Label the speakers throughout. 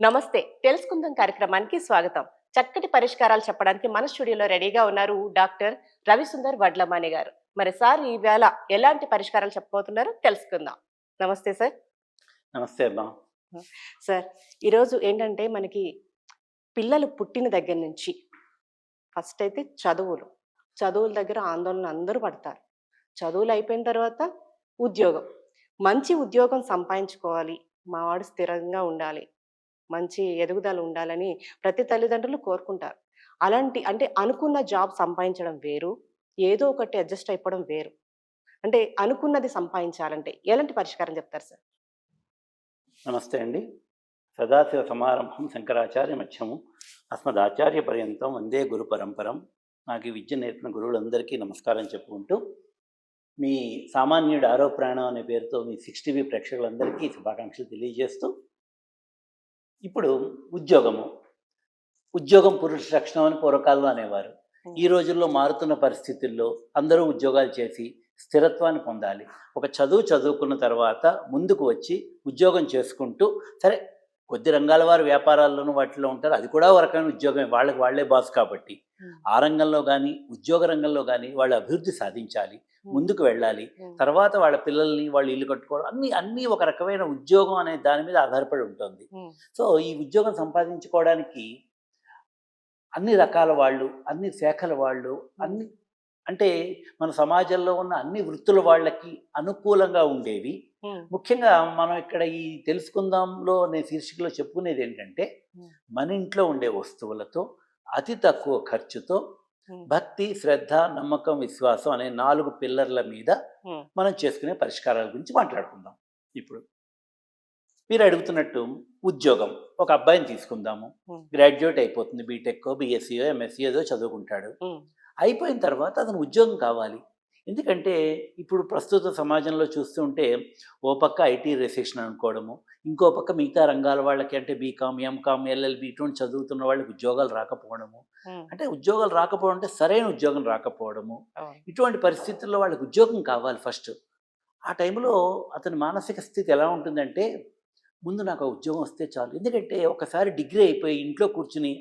Speaker 1: నమస్తే. తెలుసుకుందాం కార్యక్రమానికి స్వాగతం. చక్కటి పరిష్కారాలు చెప్పడానికి మన స్టూడియోలో రెడీగా ఉన్నారు డాక్టర్ రవిసుందర్ వడ్లమాని గారు. మరి సార్ ఈవేళ ఎలాంటి పరిష్కారాలు చెప్పబోతున్నారో తెలుసుకుందాం. నమస్తే సార్.
Speaker 2: నమస్తే అమ్మా.
Speaker 1: సార్ ఈరోజు ఏంటంటే మనకి పిల్లలు పుట్టిన దగ్గర నుంచి ఫస్ట్ అయితే చదువులు. చదువుల దగ్గర ఆందోళన అందరూ పడతారు. చదువులు అయిపోయిన తర్వాత ఉద్యోగం. మంచి ఉద్యోగం సంపాదించుకోవాలి. మావాడు స్థిరంగా ఉండాలి. మంచి ఎదుగుదల ఉండాలని ప్రతి తల్లిదండ్రులు కోరుకుంటారు. అలాంటి అంటే అనుకున్న జాబ్ సంపాదించడం వేరు ఏదో ఒకటి అడ్జస్ట్ అయిపోవడం వేరు. అంటే అనుకున్నది సంపాదించాలంటే ఎలాంటి పరిష్కారం చెప్తారు సార్?
Speaker 2: నమస్తే అండి. సదాశివ సమారంభం శంకరాచార్య మధ్యము. అస్మదాచార్య పర్యంతం వందే గురు పరంపరం. నాకు ఈ విద్య నేర్పిన గురువులందరికీ నమస్కారం చెప్పుకుంటూ మీ సామాన్యుడు ఆరో ప్రాణం అనే పేరుతో మీ సిక్స్ టీవీ ప్రేక్షకులందరికీ శుభాకాంక్షలు తెలియజేస్తూ ఇప్పుడు ఉద్యోగము. ఉద్యోగం పురుష లక్షణం అని పూర్వకాలంలో అనేవారు. ఈ రోజుల్లో మారుతున్న పరిస్థితుల్లో అందరూ ఉద్యోగాలు చేసి స్థిరత్వాన్ని పొందాలి. ఒక చదువు చదువుకున్న తర్వాత ముందుకు వచ్చి ఉద్యోగం చేసుకుంటూ సరే కొద్ది రంగాల వారు వ్యాపారాల్లోనూ వాటిలో ఉంటారు. అది కూడా ఒక రకమైన ఉద్యోగమే. వాళ్ళకి వాళ్ళే బాస్ కాబట్టి ఆ రంగంలో కానీ ఉద్యోగ రంగంలో కానీ వాళ్ళు అభివృద్ధి సాధించాలి. ముందుకు వెళ్ళాలి. తర్వాత వాళ్ళ పిల్లల్ని వాళ్ళు ఇల్లు కట్టుకోవడం అన్ని అన్నీ ఒక రకమైన ఉద్యోగం అనే దాని మీద ఆధారపడి ఉంటుంది. సో ఈ ఉద్యోగం సంపాదించుకోవడానికి అన్ని రకాల వాళ్ళు అన్ని శాఖల వాళ్ళు అన్ని అంటే మన సమాజంలో ఉన్న అన్ని వృత్తుల వాళ్ళకి అనుకూలంగా ఉండేవి. ముఖ్యంగా మనం ఇక్కడ ఈ తెలుసుకుందాంలో నేను శీర్షికలో చెప్పుకునేది ఏంటంటే మన ఇంట్లో ఉండే వస్తువులతో అతి తక్కువ ఖర్చుతో భక్తి శ్రద్ధ నమ్మకం విశ్వాసం అనే నాలుగు పిల్లర్ల మీద మనం చేసుకునే పరిష్కారాల గురించి మాట్లాడుకుందాం. ఇప్పుడు మీరు అడుగుతున్నట్టు ఉద్యోగం. ఒక అబ్బాయిని తీసుకుందాము. గ్రాడ్యుయేట్ అయిపోతుంది బీటెక్ బీఎస్సీయో ఎంఎస్సీ ఏదో చదువుకుంటాడు. అయిపోయిన తర్వాత అతను ఉద్యోగం కావాలి. ఎందుకంటే ఇప్పుడు ప్రస్తుత సమాజంలో చూస్తుంటే ఓ పక్క ఐటీ రిసెషన్ అనుకోవడము ఇంకో పక్క మిగతా రంగాల వాళ్ళకి అంటే బీకామ్ ఎంకామ్ ఎల్ఎల్బి ఇటువంటి చదువుతున్న వాళ్ళకి ఉద్యోగాలు రాకపోవడము. అంటే ఉద్యోగాలు రాకపోవడం అంటే సరైన ఉద్యోగం రాకపోవడము. ఇటువంటి పరిస్థితుల్లో వాళ్ళకి ఉద్యోగం కావాలి ఫస్ట్. ఆ టైంలో అతని మానసిక స్థితి ఎలా ఉంటుందంటే ముందు నాకు ఉద్యోగం వస్తే చాలు. ఎందుకంటే ఒకసారి డిగ్రీ అయిపోయి ఇంట్లో కూర్చుని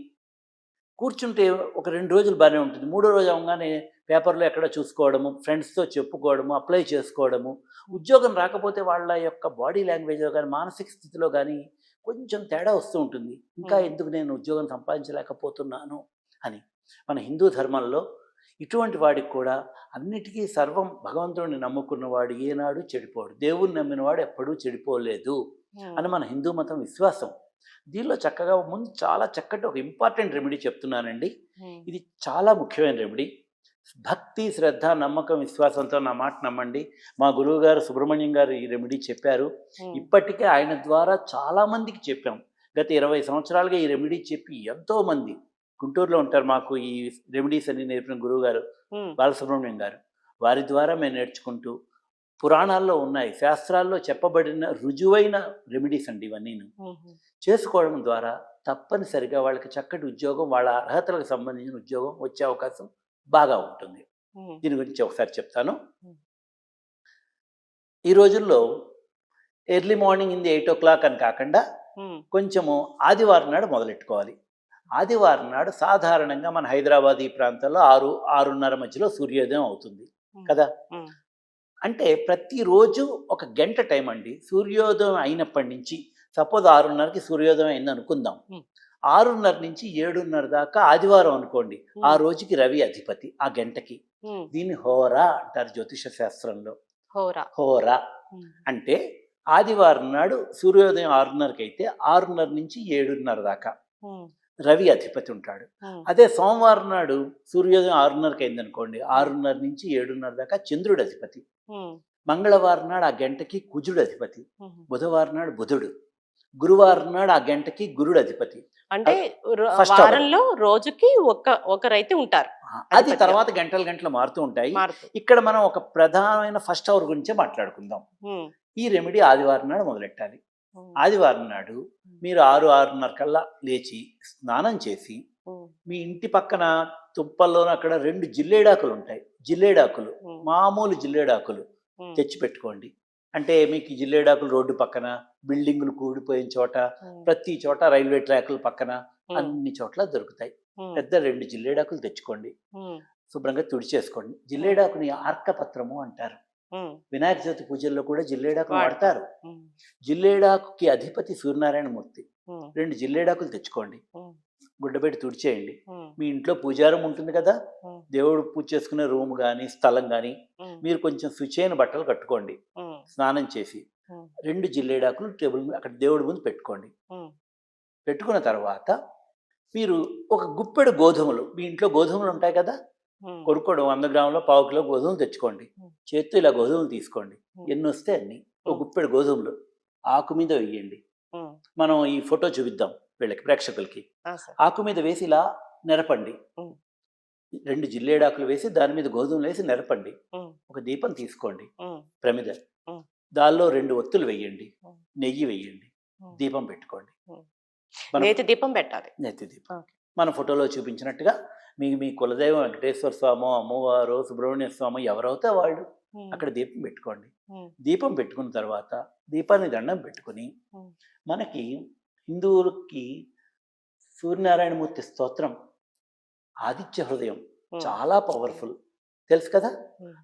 Speaker 2: కూర్చుంటే ఒక రెండు రోజులు బాగానే ఉంటుంది. మూడో రోజు అవగానే పేపర్లో ఎక్కడ చూసుకోవడము ఫ్రెండ్స్తో చెప్పుకోవడము అప్లై చేసుకోవడము. ఉద్యోగం రాకపోతే వాళ్ళ యొక్క బాడీ లాంగ్వేజ్లో కానీ మానసిక స్థితిలో కానీ కొంచెం తేడా వస్తూ ఉంటుంది. ఇంకా. ఎందుకు నేను ఉద్యోగం సంపాదించలేకపోతున్నాను అని. మన హిందూ ధర్మంలో ఇటువంటి వాడికి కూడా అన్నిటికీ సర్వం భగవంతుడిని నమ్ముకున్నవాడు ఏనాడు చెడిపోడు. దేవుణ్ణి నమ్మినవాడు ఎప్పుడూ చెడిపోలేదు అని మన హిందూ మతం విశ్వాసం. దీనిలో చక్కగా ముందు చాలా చక్కటి ఒక ఇంపార్టెంట్ రెమెడీ చెప్తున్నానండి. ఇది చాలా ముఖ్యమైన రెమెడీ. భక్తి శ్రద్ధ నమ్మకం విశ్వాసంతో నా మాట నమ్మండి. మా గురువు గారు సుబ్రహ్మణ్యం గారు ఈ రెమెడీ చెప్పారు. ఇప్పటికే ఆయన ద్వారా చాలా మందికి చెప్పాం. గత ఇరవై సంవత్సరాలుగా ఈ రెమెడీ చెప్పి ఎంతో మంది గుంటూరులో ఉంటారు మాకు ఈ రెమెడీస్ అన్ని నేర్పిన గురువు గారు బాలసుబ్రహ్మణ్యం గారు. వారి ద్వారా మేము నేర్చుకుంటూ పురాణాల్లో ఉన్నాయి. శాస్త్రాల్లో చెప్పబడిన రుజువైన రెమెడీస్ అండి ఇవన్నీ చేసుకోవడం ద్వారా తప్పనిసరిగా వాళ్ళకి చక్కటి ఉద్యోగం వాళ్ళ అర్హతలకు సంబంధించిన ఉద్యోగం వచ్చే అవకాశం బాగా ఉంటుంది. దీని గురించి ఒకసారి చెప్తాను. ఈ రోజుల్లో early morning in the eight o'clock అని కాకుండా కొంచెము ఆదివారం నాడు మొదలెట్టుకోవాలి. ఆదివారం నాడు సాధారణంగా మన హైదరాబాద్ ఈ ప్రాంతంలో ఆరు ఆరున్నర మధ్యలో సూర్యోదయం అవుతుంది. కదా? అంటే ప్రతిరోజు ఒక గంట టైం అండి. సూర్యోదయం అయినప్పటి నుంచి సపోజ్ ఆరున్నరకి సూర్యోదయం అయింది అనుకుందాం. ఆరున్నర నుంచి ఏడున్నర దాకా ఆదివారం అనుకోండి. ఆ రోజుకి రవి అధిపతి ఆ గంటకి. దీన్ని హోరా అంటారు జ్యోతిష శాస్త్రంలో.
Speaker 1: హోరా.
Speaker 2: హోరా. అంటే ఆదివారం నాడు సూర్యోదయం ఆరున్నరకి అయితే ఆరున్నర నుంచి ఏడున్నర దాకా. రవి అధిపతి ఉంటాడు. అదే సోమవారం నాడు సూర్యోదయం ఆరున్నరకి అయింది అనుకోండి ఆరున్నర నుంచి ఏడున్నర దాకా చంద్రుడు అధిపతి. మంగళవారం నాడు ఆ గంటకి కుజుడు అధిపతి. బుధవారం నాడు బుధుడు. గురువారం నాడు ఆ గంటకి గురుడు అధిపతి.
Speaker 1: అంటే. వారంలో రోజుకి ఒక ఒకరైతే ఉంటారు.
Speaker 2: అది. తర్వాత గంటలు గంటలు మారుతూ ఉంటాయి. ఇక్కడ మనం ఒక ప్రధానమైన ఫస్ట్ అవర్ గురించే మాట్లాడుకుందాం. ఈ రెమెడీ ఆదివారం నాడు మొదలెట్టాలి. ఆదివారం నాడు మీరు ఆరు ఆరున్నర కల్లా లేచి స్నానం చేసి మీ ఇంటి పక్కన తుప్పల్లోనూ అక్కడ రెండు జిల్లేడాకులు ఉంటాయి. జిల్లేడాకులు మామూలు జిల్లేడాకులు తెచ్చి పెట్టుకోండి. అంటే మీకు జిల్లేడాకులు రోడ్డు పక్కన బిల్డింగులు కూడిపోయిన చోట ప్రతి చోట రైల్వే ట్రాకుల పక్కన అన్ని చోట్ల దొరుకుతాయి. పెద్ద రెండు జిల్లేడాకులు తెచ్చుకోండి. శుభ్రంగా తుడిచేసుకోండి. జిల్లేడాకుని ఆర్కపత్రము అంటారు. వినాయక చవితి పూజల్లో కూడా జిల్లేడాకు
Speaker 1: వాడతారు.
Speaker 2: జిల్లేడాకుకి అధిపతి సూర్యనారాయణ మూర్తి రెండు జిల్లేడాకులు తెచ్చుకోండి.
Speaker 1: ఉమ్,
Speaker 2: గుడ్డపెట్టి తుడిచేయండి. మీ ఇంట్లో పూజారం ఉంటుంది కదా? దేవుడు పూజ చేసుకునే రూమ్ కానీ స్థలం కానీ
Speaker 1: ఉమ్,
Speaker 2: మీరు కొంచెం శుచైన బట్టలు కట్టుకోండి. స్నానం చేసి రెండు జిల్లేడాకులు టేబుల్ మీద అక్కడ దేవుడి ముందు పెట్టుకోండి. పెట్టుకున్న తర్వాత మీరు ఒక గుప్పెడు గోధుమలు మీ ఇంట్లో గోధుమలు ఉంటాయి కదా?
Speaker 1: ఉమ్,
Speaker 2: కొనుక్కోవడం వంద గ్రాముల పావు కిలో గోధుమలు తెచ్చుకోండి. చేత్తో ఇలా గోధుమలు తీసుకోండి. ఎన్ని వస్తే అన్ని. ఒక. గుప్పెడు గోధుమలు ఆకు మీద వేయండి. మనం ఈ ఫోటో చూపిద్దాం వీళ్ళకి ప్రేక్షకులకి. ఆకు మీద వేసి ఇలా నెరపండి. రెండు జిల్లేడాకులు వేసి దాని మీద గోధుమలు వేసి నెరపండి. ఒక దీపం తీసుకోండి. ప్రమిద. దానిలో రెండు ఒత్తులు వేయండి. నెయ్యి వేయండి. దీపం పెట్టుకోండి.
Speaker 1: నేతి దీపం పెట్టాలి.
Speaker 2: నెత్తి దీపం. మన ఫోటోలో చూపించినట్టుగా మీ మీ కులదైవం వెంకటేశ్వర స్వామో అమ్మవారు సుబ్రహ్మణ్య స్వామి ఎవరైతే వాళ్ళు అక్కడ దీపం పెట్టుకోండి. దీపం పెట్టుకున్న తర్వాత దీపాన్ని దండం పెట్టుకుని. మనకి హిందువులకి సూర్యనారాయణమూర్తి స్తోత్రం ఆదిత్య హృదయం చాలా పవర్ఫుల్ తెలుసు కదా?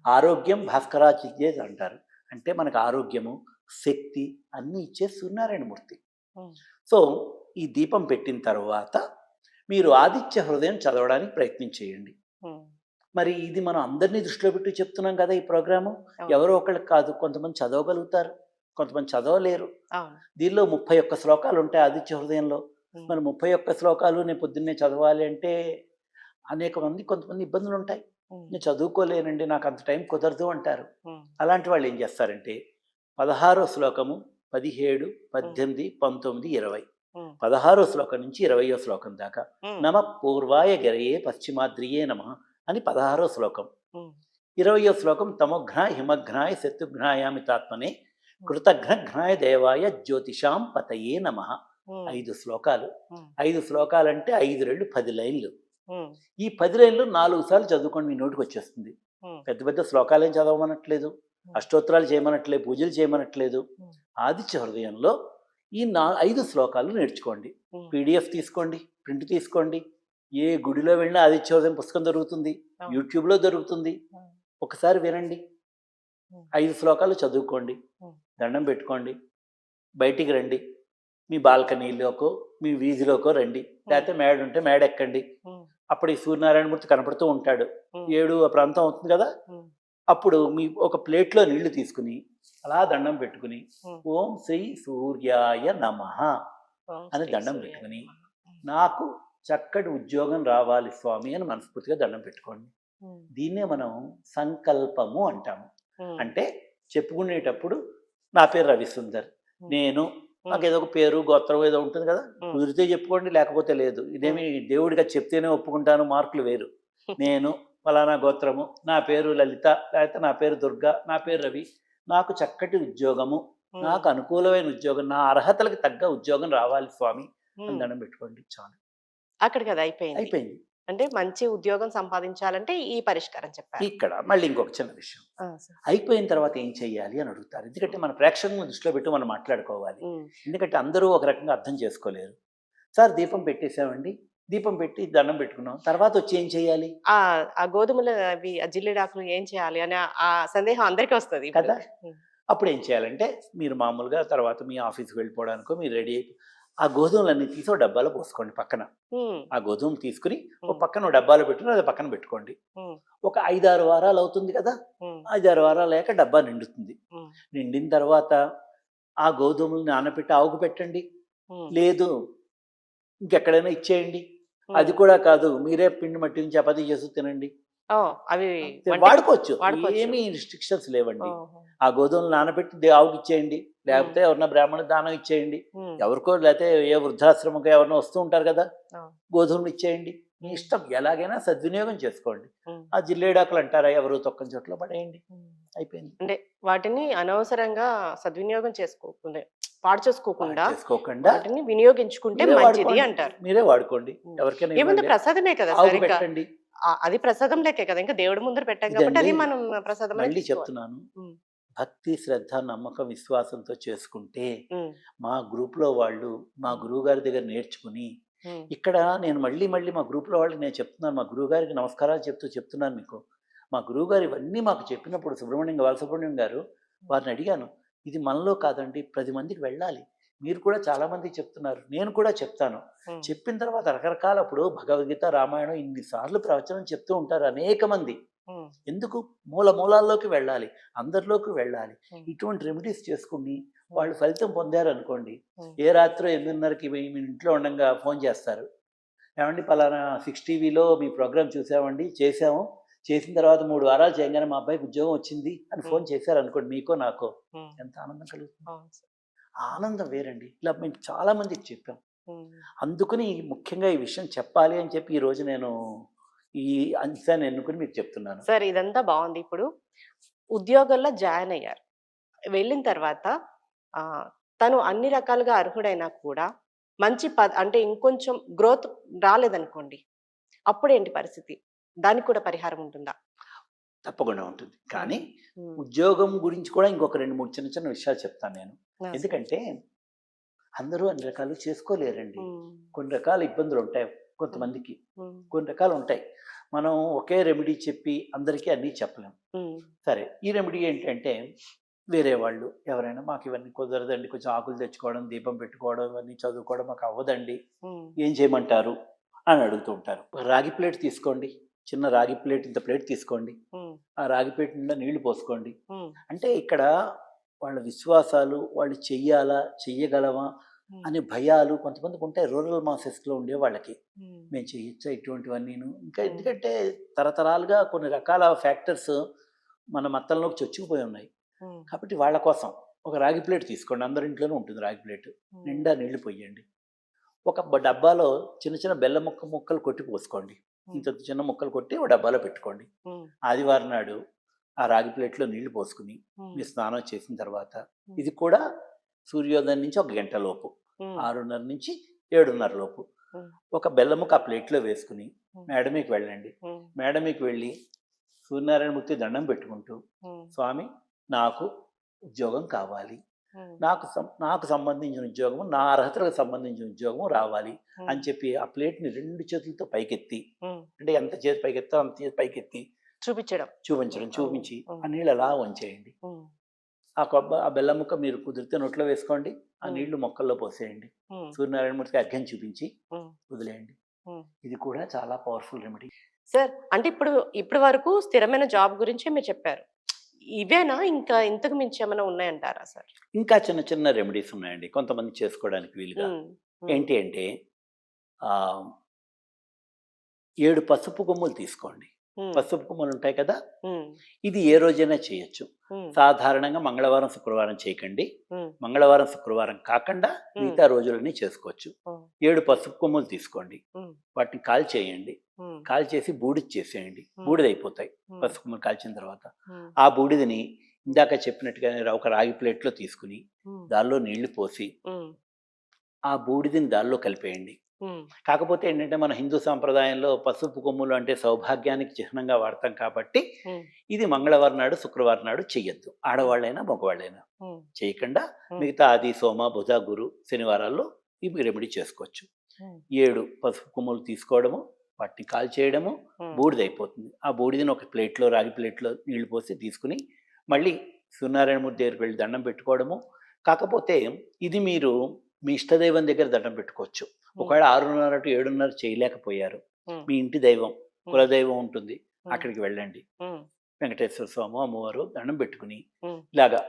Speaker 2: ఆరోగ్యం భాస్కరాచిద్యేజ్ అంటారు. అంటే మనకు ఆరోగ్యము శక్తి అన్నీ ఇచ్చే సూర్యనారాయణమూర్తి. సో ఈ దీపం పెట్టిన తర్వాత మీరు ఆదిత్య హృదయం చదవడానికి ప్రయత్నం చేయండి. మరి ఇది మనం అందరినీ దృష్టిలో పెట్టి చెప్తున్నాం కదా ఈ ప్రోగ్రాము. ఎవరో ఒకళ్ళకి కాదు కొంతమంది చదవగలుగుతారు కొంతమంది చదవలేరు. దీనిలో ముప్పై ఒక్క శ్లోకాలు ఉంటాయి ఆదిత్య హృదయంలో. మరి ముప్పై ఒక్క శ్లోకాలు నేను పొద్దున్నే చదవాలి అంటే అనేక మంది కొంతమంది ఇబ్బందులు ఉంటాయి. నేను చదువుకోలేనండి నాకు అంత టైం కుదరదు అంటారు. అలాంటి వాళ్ళు ఏం చేస్తారంటే పదహారో శ్లోకము పదిహేడు పద్దెనిమిది పంతొమ్మిది ఇరవై. పదహారో శ్లోకం నుంచి ఇరవయో శ్లోకం దాకా. నమ పూర్వాయ గరయే పశ్చిమాద్రియే నమ అని పదహారో శ్లోకం. ఇరవయో శ్లోకం తమోఘ్నాయ హిమఘ్నాయ శత్రుఘ్నాయామితాత్మనే కృతఘ్నఘ్నాయ దేవాయ జ్యోతిషాం పతయే నమ. ఐదు శ్లోకాలు. ఐదు శ్లోకాలంటే ఐదు రెండు పది లైన్లు. ఈ పది లైన్లు నాలుగు సార్లు చదువుకోండి మీ నోటికి వచ్చేస్తుంది. పెద్ద పెద్ద శ్లోకాలేం చదవమనట్లేదు. అష్టోత్తరాలు చేయమనట్లేదు పూజలు చేయమనట్లేదు. ఆదిత్య హృదయంలో ఈ నా ఐదు శ్లోకాలు నేర్చుకోండి. పీడిఎఫ్ తీసుకోండి ప్రింట్ తీసుకోండి ఏ గుడిలో వెళ్ళినా ఆదిత్య హృదయం పుస్తకం దొరుకుతుంది. యూట్యూబ్లో దొరుకుతుంది. ఒకసారి వినండి. ఐదు శ్లోకాలు చదువుకోండి. దండం పెట్టుకోండి బయటికి రండి మీ బాల్కనీలోకో మీ వీధిలోకో రండి లేకపోతే మేడ ఉంటే మేడ ఎక్కండి అప్పుడు ఈ సూర్యనారాయణమూర్తి కనపడుతూ ఉంటాడు. ఏడు ఆ ప్రాంతం అవుతుంది కదా? అప్పుడు మీ ఒక ప్లేట్లో నీళ్ళు తీసుకుని అలా దండం పెట్టుకుని. ఓం శ్రీ సూర్యాయ నమః అని దండం పెట్టుకుని. నాకు చక్కటి ఉద్యోగం రావాలి స్వామి అని మనస్ఫూర్తిగా దండం పెట్టుకోండి. దీన్నే మనం సంకల్పము అంటాము. అంటే చెప్పుకునేటప్పుడు నా పేరు రవిసుందర్. నేను నాకు ఏదో ఒక పేరు గోత్రం ఏదో ఉంటుంది కదా. కుదిరితే చెప్పుకోండి లేకపోతే లేదు. ఇదేమి దేవుడిగా చెప్తేనే ఒప్పుకుంటాను మార్కులు వేరు. నేను ఫలానా గోత్రము నా పేరు లలిత లేకపోతే నా పేరు దుర్గా నా పేరు రవి నాకు చక్కటి ఉద్యోగము నాకు అనుకూలమైన ఉద్యోగం నా అర్హతలకు తగ్గ ఉద్యోగం రావాలి స్వామి అని. దండం పెట్టుకోండి చాలు.
Speaker 1: అక్కడికి అది అయిపోయింది.
Speaker 2: అయిపోయింది.
Speaker 1: అంటే మంచి ఉద్యోగం సంపాదించాలంటే ఈ పరిష్కారం చెప్పారు.
Speaker 2: ఇక్కడ మళ్ళీ ఇంకొక చిన్న విషయం. అయిపోయిన తర్వాత ఏం చెయ్యాలి అని అడుగుతారు. ఎందుకంటే మన ప్రేక్షకులను దృష్టిలో పెట్టి మనం మాట్లాడుకోవాలి. ఎందుకంటే అందరూ ఒక రకంగా అర్థం చేసుకోలేరు. సార్ దీపం పెట్టేసామండి. దీపం పెట్టి దండం పెట్టుకున్నాం. తర్వాత వచ్చి ఏం చేయాలి?
Speaker 1: ఆ ఆ గోధుమలు అవి జిల్లేడాకులు ఏం చేయాలి అనే ఆ సందేహం అందరికీ వస్తుంది.
Speaker 2: కదా. అప్పుడు ఏం చేయాలంటే మీరు మామూలుగా తర్వాత మీ ఆఫీస్కి వెళ్ళిపోవడానికో మీరు రెడీ అయిపో ఆ గోధుమలన్నీ తీసి ఒక డబ్బాలో పోసుకోండి పక్కన. ఆ గోధుమ తీసుకుని ఒక పక్కన డబ్బాలో పెట్టుకుని అది పక్కన పెట్టుకోండి. ఒక ఐదారు వారాలు అవుతుంది కదా? ఐదారు వారాలు లేక డబ్బా నిండుతుంది. నిండిన తర్వాత ఆ గోధుమలు నానబెట్టి ఆవుకు పెట్టండి. లేదు ఇంకెక్కడైనా ఇచ్చేయండి. అది కూడా కాదు. మీరే పిండి మట్టిని చపాతీ చేసి తినండి.
Speaker 1: అవి
Speaker 2: వాడుకోవచ్చు. ఏమీ రిస్ట్రిక్షన్స్ లేవండి. ఆ గోధుమలు నానబెట్టి ఆవుకి ఇచ్చేయండి. లేకపోతే ఎవరన్నా బ్రాహ్మణ దానం ఇచ్చేయండి. ఎవరికో లేకపోతే ఏ వృద్ధాశ్రమకో ఎవరినో వస్తూ ఉంటారు కదా. గోధుమలు ఇచ్చేయండి. మీ ఇష్టం ఎలాగైనా సద్వినియోగం చేసుకోండి ఆ జిల్లేడాకులు అంటారా ఎవరు తొక్కని చోట్ల పడేయండి. అయిపోయింది
Speaker 1: అంటే వాటిని అనవసరంగా సద్వినియోగం చేసుకోకుండా పాడు చేసుకోకుండా
Speaker 2: చేసుకోకుండా
Speaker 1: వాటిని వినియోగించుకుంటే మంచిది. అంటారు
Speaker 2: మీరే వాడుకోండి. ఎవరికైనా
Speaker 1: ఏముంది. ప్రసాదమే కదా
Speaker 2: పెట్టండి
Speaker 1: అది ప్రసాదం లెక్కే కదా ఇంకా దేవుడి ముందర పెట్టాం కాబట్టి అది. మనం ప్రసాదం
Speaker 2: మళ్ళీ. చెప్తున్నాను. భక్తి శ్రద్ధ నమ్మకం విశ్వాసంతో చేసుకుంటే మా గ్రూప్లో వాళ్ళు మా గురువుగారి దగ్గర నేర్చుకుని ఇక్కడ నేను మళ్ళీ మళ్ళీ మా గ్రూప్లో వాళ్ళకి నేను చెప్తున్నాను మా గురువుగారికి నమస్కారాలు చెప్తూ చెప్తున్నాను మీకు. మా గురువుగారు ఇవన్నీ మాకు చెప్పినప్పుడు సుబ్రహ్మణ్యం బాలసుబ్రహ్మణ్యం గారు వారిని అడిగాను ఇది మనలో కాదండి పది మందికి వెళ్ళాలి. మీరు కూడా చాలా మంది చెప్తున్నారు నేను కూడా చెప్తాను. చెప్పిన తర్వాత రకరకాల ఇప్పుడు భగవద్గీత రామాయణం ఇన్నిసార్లు ప్రవచనం చెప్తూ ఉంటారు అనేక మంది. ఎందుకు? మూల మూలాల్లోకి వెళ్ళాలి అందరిలోకి వెళ్ళాలి. ఇటువంటి రెమెడీస్ చేసుకుని వాళ్ళు ఫలితం పొందారు అనుకోండి ఏ రాత్రి ఎనిమిదిన్నరకి మీ ఇంట్లో ఉండగా ఫోన్ చేస్తారు. ఏమండి పలానా సిక్స్ టీవీలో మీ ప్రోగ్రామ్ చూసామండి చేసాము చేసిన తర్వాత మూడు వారాలు చేయగానే మా అబ్బాయికి ఉద్యోగం వచ్చింది అని ఫోన్ చేశారు అనుకోండి మీకో నాకో. ఎంత ఆనందం కలుగుతుంది. ఆనందం వేరండి. ఇలా మేము చాలా మందికి చెప్పాం అందుకని ముఖ్యంగా ఈ విషయం చెప్పాలి అని చెప్పి ఈరోజు నేను ఈ అంశాన్ని ఎన్నుకుని మీకు చెప్తున్నాను.
Speaker 1: సార్ ఇదంతా బాగుంది. ఇప్పుడు ఉద్యోగంలో జాయిన్ అయ్యారు. వెళ్ళిన తర్వాత తను అన్ని రకాలుగా అర్హుడైనా కూడా మంచి ప అంటే ఇంకొంచెం గ్రోత్ రాలేదనుకోండి అప్పుడు ఏంటి పరిస్థితి? దానికి కూడా పరిహారం ఉంటుందా?
Speaker 2: తప్పకుండా ఉంటుంది. కానీ ఉద్యోగం గురించి కూడా ఇంకొక రెండు మూడు చిన్న చిన్న విషయాలు చెప్తాను నేను. ఎందుకంటే అందరూ అన్ని రకాలు చేసుకోలేరండి. కొన్ని రకాల ఇబ్బందులు ఉంటాయి కొంతమందికి. కొన్ని రకాలు ఉంటాయి. మనం ఒకే రెమెడీ చెప్పి అందరికీ అన్నీ చెప్పలేం.
Speaker 1: ఉమ్,
Speaker 2: సరే ఈ రెమెడీ ఏంటంటే వేరే వాళ్ళు. ఎవరైనా మాకు ఇవన్నీ కుదరదండి. కొంచెం ఆకులు తెచ్చుకోవడం దీపం పెట్టుకోవడం ఇవన్నీ చదువుకోవడం మాకు అవ్వదండి. ఏం చేయమంటారు? అని అడుగుతూ ఉంటారు. రాగి ప్లేట్ తీసుకోండి. చిన్న రాగి ప్లేట్ ఇంత ప్లేట్ తీసుకోండి. ఆ రాగి ప్లేట్ నిండా నీళ్ళు పోసుకోండి. అంటే ఇక్కడ వాళ్ళ విశ్వాసాలు వాళ్ళు చెయ్యాలా చెయ్యగలమా
Speaker 1: ఉమ్,
Speaker 2: అనే భయాలు కొంతమందికి ఉంటాయి. రూరల్ మాసెస్లో ఉండే వాళ్ళకి. మేము చేయొచ్చా ఇటువంటివన్నీను? ఇంకా. ఎందుకంటే తరతరాలుగా కొన్ని రకాల ఫ్యాక్టర్స్ మన మత్తంలోకి చొచ్చుకుపోయి ఉన్నాయి. కాబట్టి వాళ్ళ కోసం ఒక రాగి ప్లేట్ తీసుకోండి. అందరి ఇంట్లోనూ ఉంటుంది రాగి ప్లేట్. నిండా నీళ్ళు పోయండి. ఒక డబ్బాలో చిన్న చిన్న బెల్లం ముక్క ముక్కలు కొట్టి పోసుకోండి. ఇంత చిన్న ముక్కలు కొట్టి ఒక డబ్బాలో పెట్టుకోండి. ఆదివారం నాడు ఆ రాగి ప్లేట్లో నీళ్ళు పోసుకుని మీరు స్నానం చేసిన తర్వాత ఇది కూడా సూర్యోదయం నుంచి ఒక గంట లోపు ఆరున్నర నుంచి ఏడున్నర లోపు. ఒక బెల్లముక్క ఆ ప్లేట్లో వేసుకుని
Speaker 1: ఉమ్.
Speaker 2: మేడ మీకు వెళ్ళండి.
Speaker 1: ఉమ్,
Speaker 2: మేడ మీకు వెళ్ళి సూర్యనారాయణమూర్తి దండం పెట్టుకుంటూ స్వామి నాకు ఉద్యోగం కావాలి. నాకు నాకు సంబంధించిన ఉద్యోగము నా అర్హతలకు సంబంధించిన ఉద్యోగం రావాలి అని చెప్పి ఆ ప్లేట్ని రెండు చేతులతో పైకెత్తి అంటే ఎంత చేతి పైకెత్తో అంత చేతి పైకెత్తి
Speaker 1: చూపించడం.
Speaker 2: చూపించడం చూపించి. ఆ నీళ్ళు అలా వంచేయండి. ఆ కొబ్బ ఆ బెల్లం ముక్క మీరు కుదిరితే నోట్లో వేసుకోండి ఆ. నీళ్ళు మొక్కల్లో పోసేయండి. సూర్యనారాయణమూర్తికి అర్ఘ్యం చూపించి. వదిలేయండి. ఇది కూడా చాలా పవర్ఫుల్ రెమెడీ.
Speaker 1: సార్ అంటే ఇప్పుడు ఇప్పటి వరకు స్థిరమైన జాబ్ గురించే మీరు చెప్పారు. ఇవేనా? ఇంకా ఇంతకు మించి ఏమైనా ఉన్నాయంటారా సార్?
Speaker 2: ఇంకా చిన్న చిన్న రెమెడీస్ ఉన్నాయండి. కొంతమంది చేసుకోవడానికి వీలుగా. ఏంటి అంటే ఏడు పసుపు కొమ్ములు తీసుకోండి. పసుపు కొమ్ములు ఉంటాయి కదా? ఇది ఏ రోజైనా చేయొచ్చు. సాధారణంగా మంగళవారం శుక్రవారం చేయకండి. మంగళవారం శుక్రవారం కాకుండా మిగతా రోజులన్నీ చేసుకోవచ్చు. ఏడు పసుపు కొమ్ములు తీసుకోండి. వాటిని కాల్ చేయండి
Speaker 1: ఉమ్,
Speaker 2: కాల్ చేసి బూడిద చేసేయండి.
Speaker 1: Hmm.
Speaker 2: బూడిద అయిపోతాయి
Speaker 1: ఉమ్,
Speaker 2: పసుపు కొమ్ములు కాల్చిన తర్వాత ఆ బూడిదని ఇందాక చెప్పినట్టుగానే ఒక రాగి ప్లేట్లో తీసుకుని దానిలో నీళ్ళు పోసి ఆ బూడిదని దానిలో కలిపేయండి. కాకపోతే ఏంటంటే మన హిందూ సాంప్రదాయంలో పసుపు కొమ్ములు అంటే సౌభాగ్యానికి చిహ్నంగా వాడతాం కాబట్టి ఇది మంగళవారం నాడు శుక్రవారం నాడు చెయ్యొద్దు. ఆడవాళ్ళైనా మగవాళ్ళైనా చేయకుండా. మిగతా ఆది సోమ బుధ గురు శనివారాల్లో ఇవి రెమెడీ చేసుకోవచ్చు. ఏడు పసుపు కొమ్ములు తీసుకోవడము వాటిని కాల్ చేయడము
Speaker 1: ఉమ్,
Speaker 2: బూడిద అయిపోతుంది ఆ బూడిదని ఒక ప్లేట్లో రాగి ప్లేట్లో నీళ్ళు పోసి తీసుకుని మళ్ళీ సూర్యనారాయణమూర్తి దగ్గరికి వెళ్ళి దండం పెట్టుకోవడము. కాకపోతే ఇది మీరు మీ ఇష్టదైవం దగ్గర దండం పెట్టుకోవచ్చు. ఒకవేళ ఆరున్నర టు ఏడున్నర చేయలేకపోయారు. మీ ఇంటి దైవం కులదైవం ఉంటుంది. అక్కడికి వెళ్ళండి. వెంకటేశ్వర స్వామి అమ్మవారు దండం పెట్టుకుని. ఇలాగా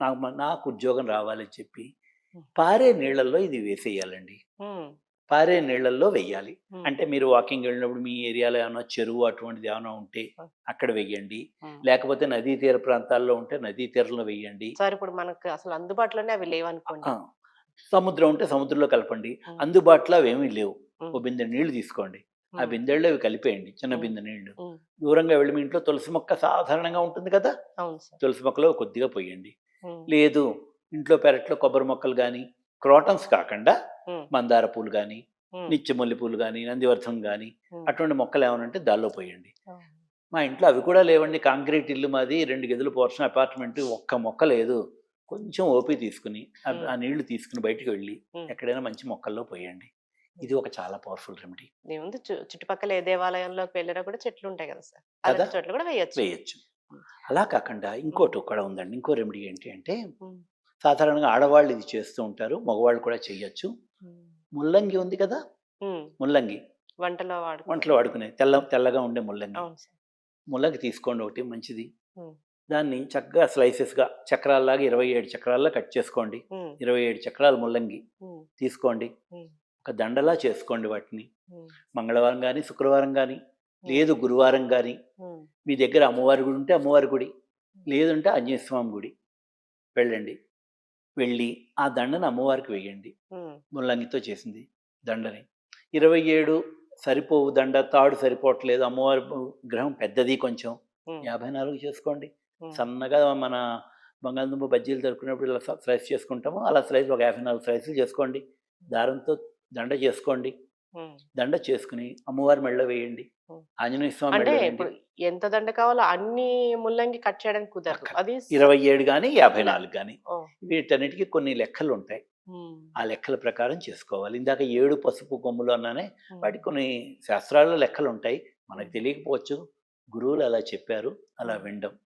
Speaker 2: నాకు నాకు ఉద్యోగం రావాలని చెప్పి. పారే నీళ్ళల్లో ఇది వేసేయాలండి. పారే నీళ్ళల్లో వెయ్యాలి. అంటే మీరు వాకింగ్ వెళ్ళినప్పుడు మీ ఏరియాలో ఏమైనా చెరువు అటువంటిది ఏమైనా ఉంటే. అక్కడ వెయ్యండి. లేకపోతే నదీ తీర ప్రాంతాల్లో ఉంటే నదీ తీరంలో వెయ్యండి.
Speaker 1: సార్ ఇప్పుడు మనకు అసలు అందుబాటులోనే అవి లేవనుకోండి.
Speaker 2: సముద్రం ఉంటే సముద్రంలో కలపండి. అందుబాటులో అవి ఏమీ లేవు. ఓ బిందె నీళ్ళు తీసుకోండి. ఆ బిందెల్లో అవి కలిపేయండి. చిన్న. బిందె
Speaker 1: నీళ్ళు
Speaker 2: దూరంగా వెళ్ళి మీ ఇంట్లో తులసి మొక్క సాధారణంగా ఉంటుంది కదా! తులసి మొక్కలో కొద్దిగా పోయండి. లేదు ఇంట్లో పెరట్లో కొబ్బరి మొక్కలు కానీ క్రోటన్స్ కాకుండా మందార పూలు కానీ నిత్యమల్లి పూలు కానీ నందివర్ధనం కానీ అటువంటి మొక్కలు ఏమైనా ఉంటే దానిలో పోయండి. మా ఇంట్లో అవి కూడా లేవండి. కాంక్రీట్ ఇల్లు మాది రెండు గదులు పోర్షన్ అపార్ట్మెంట్ ఒక్క మొక్క లేదు. కొంచెం ఓపి తీసుకుని ఆ- నీళ్ళు తీసుకుని బయటికి వెళ్ళి. ఎక్కడైనా మంచి మొక్కల్లో పోయండి. ఇది ఒక చాలా పవర్ఫుల్ రెమెడీ
Speaker 1: ఏముంది? చుట్టుపక్కల ఏ దేవాలయంలోకి వెళ్ళినా కూడా చెట్లు ఉంటాయి కదా సార్.
Speaker 2: కదా?
Speaker 1: చోట్ల కూడా వేయచ్చు.
Speaker 2: వేయచ్చు. అలా కాకుండా ఇంకోటి కూడా ఉందండి. ఇంకో రెమెడీ ఏంటి అంటే. సాధారణంగా ఆడవాళ్ళు ఇది చేస్తూ ఉంటారు మగవాళ్ళు కూడా చేయొచ్చు ముల్లంగి ఉంది కదా? ముల్లంగి.
Speaker 1: వంటలో
Speaker 2: వంటలో వాడుకునే తెల్ల తెల్లగా ఉండే ముల్లంగి. ముల్లంగి తీసుకోండి ఒకటి మంచిది. దాన్ని చక్కగా స్లైసెస్గా చక్రాల్లాగా ఇరవై ఏడు చక్రాల్లో కట్ చేసుకోండి. ఇరవై ఏడు చక్రాల ముల్లంగి తీసుకోండి. ఒక దండలా చేసుకోండి వాటిని. మంగళవారం కానీ శుక్రవారం కానీ లేదు గురువారం కానీ మీ దగ్గర అమ్మవారి గుడి ఉంటే అమ్మవారి గుడి లేదంటే ఆంజనేయ స్వామి గుడి. వెళ్ళండి. వెళ్ళి ఆ దండను అమ్మవారికి వేయండి. ముల్లంగితో చేసింది దండని. ఇరవై ఏడు సరిపోవు దండ తాడు సరిపోవట్లేదు. అమ్మవారి గ్రహం పెద్దది కొంచెం. యాభై నాలుగు చేసుకోండి. సన్నగా మన బంగాళదుంప బజ్జీలు దొరుకున్నప్పుడు ఇలా స్లైస్ చేసుకుంటాము. అలా స్లైస్ ఒక యాభై నాలుగు స్లైసులు చేసుకోండి. దారంతో దండ చేసుకోండి. దండ చేసుకుని అమ్మవారి మెళ్ళ వేయండి. ఆంజనేయ స్వామి
Speaker 1: ఎంత దండ కావాలో అన్ని ముల్లంగి కట్ చేయడానికి కుదరదు. అది
Speaker 2: ఇరవై ఏడు కానీ యాభై నాలుగు కానీ వీటన్నిటికీ కొన్ని లెక్కలు ఉంటాయి ఆ లెక్కల ప్రకారం చేసుకోవాలి. ఇందాక ఏడు పసుపు కొమ్ములు అన్నానే వాటికి కొన్ని శాస్త్రాల్లో లెక్కలు ఉంటాయి మనకు తెలియకపోవచ్చు. గురువులు అలా చెప్పారు. అలా వినడం.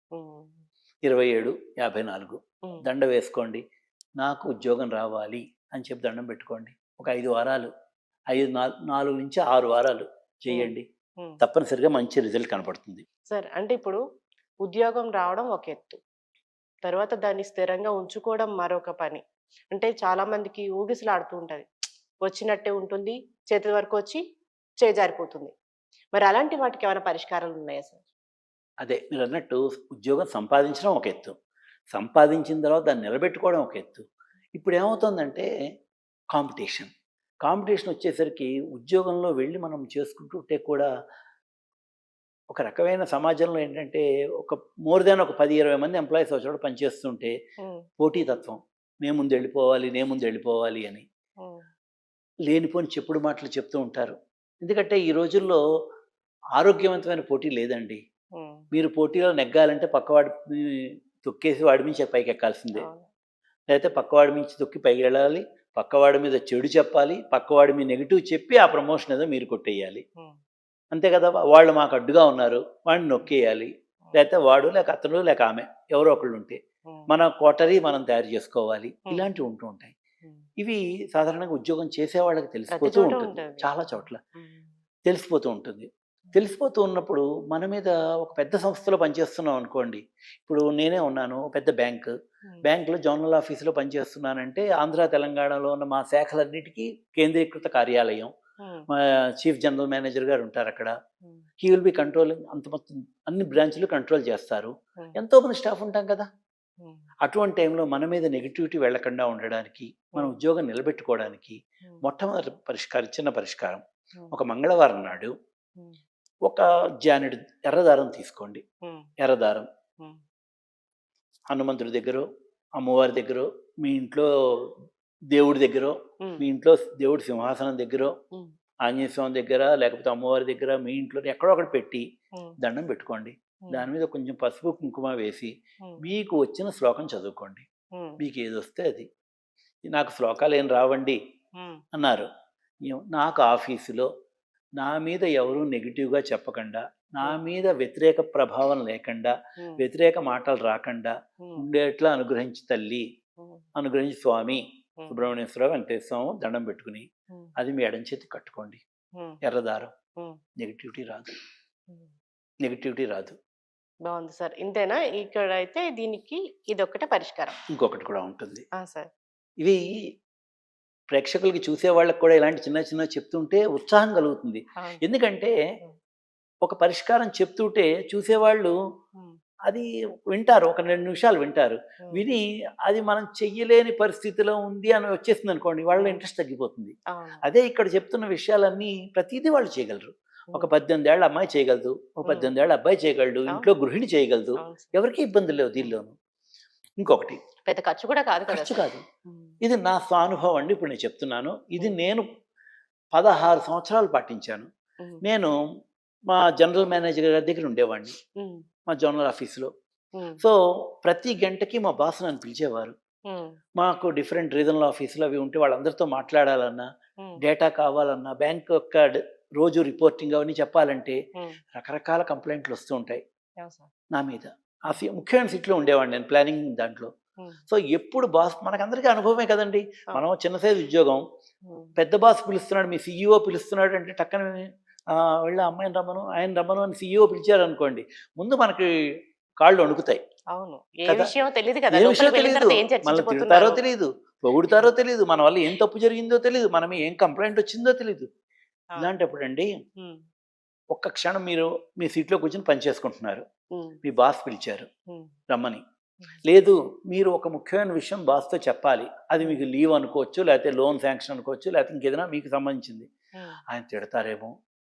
Speaker 2: ఇరవై ఏడు యాభై నాలుగు. దండ వేసుకోండి. నాకు ఉద్యోగం రావాలి అని చెప్పి దండం పెట్టుకోండి. ఒక ఐదు వారాలు. ఐదు నాలుగు నాలుగు నుంచి ఆరు వారాలు చేయండి. తప్పనిసరిగా మంచి రిజల్ట్ కనపడుతుంది.
Speaker 1: సార్. అంటే ఇప్పుడు ఉద్యోగం రావడం ఒక ఎత్తు. తర్వాత దాన్ని స్థిరంగా ఉంచుకోవడం మరొక పని. అంటే చాలా మందికి ఊగిసలాడుతూ ఉంటది. వచ్చినట్టే ఉంటుంది చేతి వరకు వచ్చి చేజారిపోతుంది మరి అలాంటి వాటికి ఏమైనా పరిష్కారాలు ఉన్నాయా సార్?
Speaker 2: అదే మీరు అన్నట్టు ఉద్యోగం సంపాదించడం ఒక ఎత్తు. సంపాదించిన తర్వాత దాన్ని నిలబెట్టుకోవడం ఒక ఎత్తు. ఇప్పుడు ఏమవుతుందంటే కాంపిటీషన్. కాంపిటీషన్ వచ్చేసరికి ఉద్యోగంలో వెళ్ళి మనం చేసుకుంటుంటే కూడా ఒక రకమైన సమాజంలో ఏంటంటే ఒక మోర్ దాన్ ఒక పది ఇరవై మంది ఎంప్లాయీస్ వచ్చాడు పనిచేస్తుంటే పోటీతత్వం నే ముందు వెళ్ళిపోవాలి నే ముందు వెళ్ళిపోవాలి అని లేనిపోని చెప్పుడు మాటలు చెప్తూ ఉంటారు. ఎందుకంటే ఈ రోజుల్లో ఆరోగ్యవంతమైన పోటీ లేదండి. మీరు పోటీలో నెగ్గాలంటే పక్కవాడి తొక్కేసి వాడి మించి పైకి ఎక్కాల్సిందే. లేకపోతే పక్కవాడి మించి తొక్కి పైకి వెళ్ళాలి పక్కవాడి మీద చెడు చెప్పాలి పక్కవాడి మీద నెగిటివ్ చెప్పి ఆ ప్రమోషన్ ఏదో మీరు కొట్టేయాలి. అంతే కదా వాళ్ళు మాకు అడ్డుగా ఉన్నారు వాడిని నొక్కేయాలి. లేకపోతే వాడు లేక అతను లేక ఆమె ఎవరో ఒకళ్ళు ఉంటే మన కోటరీ మనం తయారు చేసుకోవాలి. ఇలాంటివి ఉంటూ ఉంటాయి. ఇవి సాధారణంగా ఉద్యోగం చేసే వాళ్ళకి తెలిసిపోతూ ఉంటుంది. చాలా చోట్ల తెలిసిపోతూ ఉంటుంది. తెలిసిపోతూ ఉన్నప్పుడు మన మీద ఒక పెద్ద సంస్థలో పనిచేస్తున్నాం అనుకోండి. ఇప్పుడు నేనే ఉన్నాను పెద్ద బ్యాంక్. బ్యాంకులో జోనల్ ఆఫీసులో పనిచేస్తున్నానంటే ఆంధ్ర తెలంగాణలో ఉన్న మా శాఖలన్నిటికీ కేంద్రీకృత కార్యాలయం. మా చీఫ్ జనరల్ మేనేజర్ గారు ఉంటారు అక్కడ. హీ విల్ బి కంట్రోలింగ్ అంత మొత్తం అన్ని బ్రాంచ్లు కంట్రోల్ చేస్తారు. ఎంతో మంది స్టాఫ్ ఉంటాం కదా! అటువంటి టైంలో మన మీద నెగిటివిటీ వెళ్ళకుండా ఉండడానికి మన ఉద్యోగం నిలబెట్టుకోవడానికి మొట్టమొదటి పరిష్కారం చిన్న పరిష్కారం ఒక మంగళవారం నాడు ఒక జానెడు ఎర్రదారం తీసుకోండి. ఎర్రదారం. హనుమంతుడి దగ్గర అమ్మవారి దగ్గర మీ ఇంట్లో దేవుడి దగ్గర మీ ఇంట్లో దేవుడి సింహాసనం దగ్గర ఆంజనేయ స్వామి దగ్గర లేకపోతే అమ్మవారి దగ్గర మీ ఇంట్లో ఎక్కడో ఒకటి పెట్టి దండం పెట్టుకోండి. దాని మీద కొంచెం పసుపు కుంకుమ వేసి మీకు వచ్చిన శ్లోకం చదువుకోండి. మీకు ఏది వస్తే అది. నాకు శ్లోకాలు ఏం రావండి అన్నారు. నాకు ఆఫీసులో నా మీద ఎవరు నెగిటివ్గా చెప్పకుండా నా మీద వ్యతిరేక ప్రభావం లేకుండా వ్యతిరేక మాటలు రాకుండా ఉండేట్లా అనుగ్రహించి తల్లి అనుగ్రహించి స్వామి సుబ్రహ్మణ్యేశ్వర వెంకటేశ్వరం దండం పెట్టుకుని అది మీ ఎడం చేతి కట్టుకోండి. ఎర్రదారం. నెగిటివిటీ రాదు. నెగిటివిటీ రాదు.
Speaker 1: బాగుంది సార్. ఇంతేనా? ఇక్కడ అయితే దీనికి ఇది ఒక్కటే పరిష్కారం.
Speaker 2: ఇంకొకటి కూడా ఉంటుంది.
Speaker 1: సార్.
Speaker 2: ఇవి ప్రేక్షకులకి చూసే వాళ్ళకి కూడా ఇలాంటి చిన్న చిన్న చెప్తుంటే ఉత్సాహం కలుగుతుంది. ఎందుకంటే ఒక పరిష్కారం చెప్తుంటే చూసేవాళ్ళు అది వింటారు ఒక రెండు నిమిషాలు వింటారు. విని అది మనం చెయ్యలేని పరిస్థితిలో ఉంది అని వచ్చేసింది అనుకోండి వాళ్ళ ఇంట్రెస్ట్ తగ్గిపోతుంది. అదే ఇక్కడ చెప్తున్న విషయాలన్నీ ప్రతిదీ వాళ్ళు చేయగలరు. ఒక పద్దెనిమిది ఏళ్ళ అమ్మాయి చేయగలదు ఒక. పద్దెనిమిది ఏళ్ళ అబ్బాయి చేయగలడు. ఇంట్లో గృహిణి చేయగలదు. ఎవరికి ఇబ్బంది లేవు దీనిలోను. ఇంకొకటి.
Speaker 1: పెద్ద ఖర్చు కూడా కాదు
Speaker 2: ఖర్చు. కాదు. ఇది నా స్వానుభవం అండి ఇప్పుడు నేను చెప్తున్నాను. ఇది నేను పదహారు సంవత్సరాలు పాటించాను. నేను మా జనరల్ మేనేజర్ గారి దగ్గర ఉండేవాడిని. మా జనరల్ ఆఫీస్లో. సో ప్రతి గంటకి మా బాస్ నన్ను పిలిచేవారు. మాకు డిఫరెంట్ రీజనల్ ఆఫీసులు అవి ఉంటే వాళ్ళందరితో మాట్లాడాలన్నా డేటా కావాలన్నా బ్యాంక్ యొక్క రోజు రిపోర్టింగ్ అవన్నీ చెప్పాలంటే. రకరకాల కంప్లైంట్లు వస్తూ ఉంటాయి. నా మీద. ఆ సీ ముఖ్యమైన సీట్లో ఉండేవాడిని నేను ప్లానింగ్ దాంట్లో. సో ఎప్పుడు బాస్ మనకందరికీ అనుభవమే కదండి. మనం చిన్న సైజు ఉద్యోగం. పెద్ద బాస్ పిలుస్తున్నాడు మీ సీఈఓ పిలుస్తున్నాడు అంటే టక్కన వెళ్ళి అమ్మాయిని రమ్మను ఆయన రమ్మను అని సీఈఓ పిలిచారు అనుకోండి ముందు మనకి కాళ్ళు వణుకుతాయి.
Speaker 1: అవును. ఏ
Speaker 2: కదా?
Speaker 1: విషయం తెలియదు కదా
Speaker 2: ఏ విషయం
Speaker 1: లోపలికి వెళ్ళిన
Speaker 2: తెలియదు మళ్ళీ తిడతారో తెలియదు పొగుడుతారో తెలియదు మన వల్ల ఏం తప్పు జరిగిందో తెలియదు మనం ఏం కంప్లైంట్ వచ్చిందో తెలియదు ఇలాంటప్పుడు అండి ఒక్క క్షణం మీరు మీ సీట్లో కూర్చొని పని చేసుకుంటున్నారు.
Speaker 1: ఉమ్,
Speaker 2: మీ బాస్ పిలిచారు రమ్మని. లేదు మీరు ఒక ముఖ్యమైన విషయం బాస్తో చెప్పాలి. అది మీకు లీవ్ అనుకోవచ్చు లేకపోతే లోన్ శాంక్షన్ అనుకోవచ్చు లేకపోతే ఇంకేదైనా మీకు సంబంధించింది. ఆయన తిడతారేమో